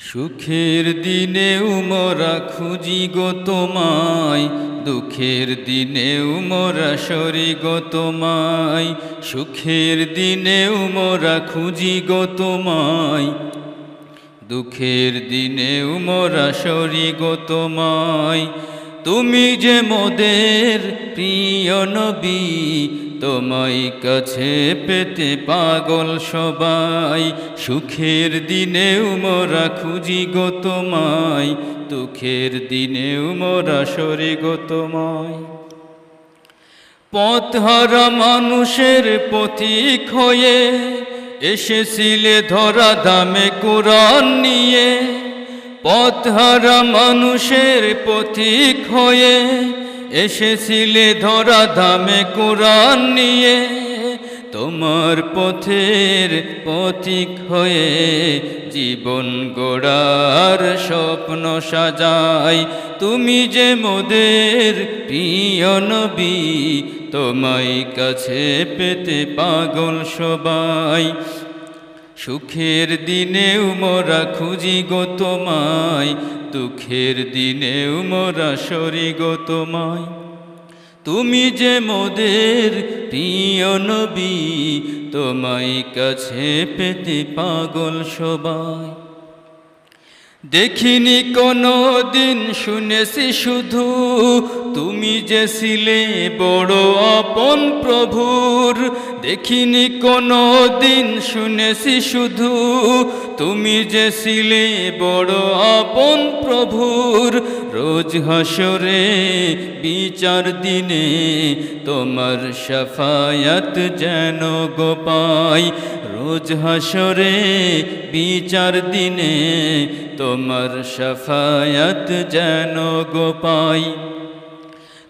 সুখের দিনেও মোরা খুঁজি গো তোমায়, দুঃখের দিনেও মোরা সরি গো তোমায়, সুখের দিনেও মোরা খুঁজি গো তোমায়, দুঃখের দিনেও মোরা সরি গো তোমায়। তুমি যে মোদের প্রিয় নবী তোমায় কাছে পেতে পাগল সবাই, সুখের দিনেও মোরা খুঁজি গো তোমায়, দুঃখের দিনেও মোরা সরি গো তোমায়। পথহারা মানুষের পথিক হয়ে এসেছিলে ধরা দামে কোরআন নিয়ে। পথহারা মানুষের পথিক হয়ে এসেছিলে ধরা ধামে কোরআন নিয়ে, তোমার পথের পথিক হয়ে জীবন গোড়ার স্বপ্ন সাজাই। তুমি যে মোদের প্রিয় নবী, তোমায় কাছে পেতে পাগল সবাই। সুখের দিনেও মোরা খুঁজি গো তোমায় দুঃখের দিনেও মোরা সরি গো তোমায়। তুমি যে মোদের প্রিয় নবী, তোমায় কাছে পেতে পাগল সবাই। দেখিনি কোনো দিন শুনেছি শুধু, তুমি যে ছিলে বড় আপন প্রভুর দেখিনি কোনো দিন, শুনেছি শুধু তুমি যে ছিলে বড় আপন প্রভুর। রোজ হাসরে বিচার দিনে তোমার সাফায়াত যেন গোপাই রোজ হাসরে বিচার দিনে তোমার সাফায়াত যেন গোপাই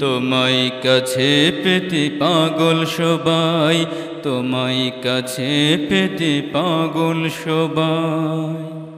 তোমায় কাছে পেতে পাগল সবাই তোমায় কাছে পেতে পাগল সবাই।